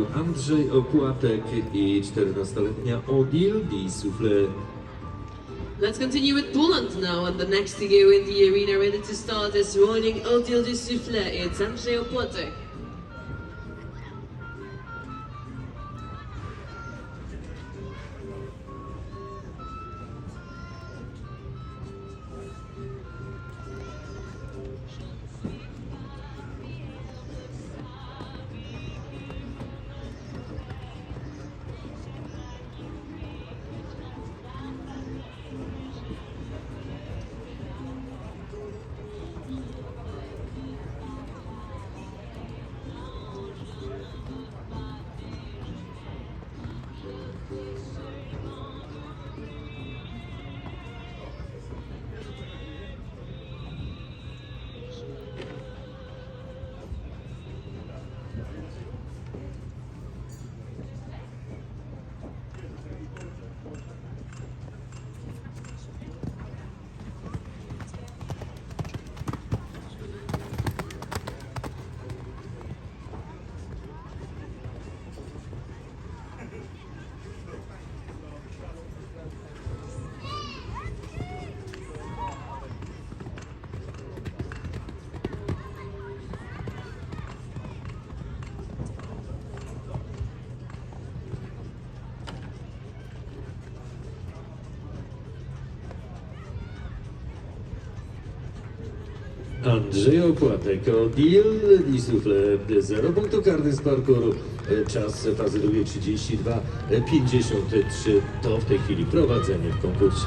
Andrzej i 14-letnia Odile Di Souffle. Let's continue with Poland now, and the next to go in the arena ready to start is rolling Odile du Soufflet. It's Andrzej Opłatek. Andrzej Opłatek, Odile Di Souffle, 0 punktu karny z parkouru. Czas fazy drugiej 32-53 to w tej chwili prowadzenie w konkursie.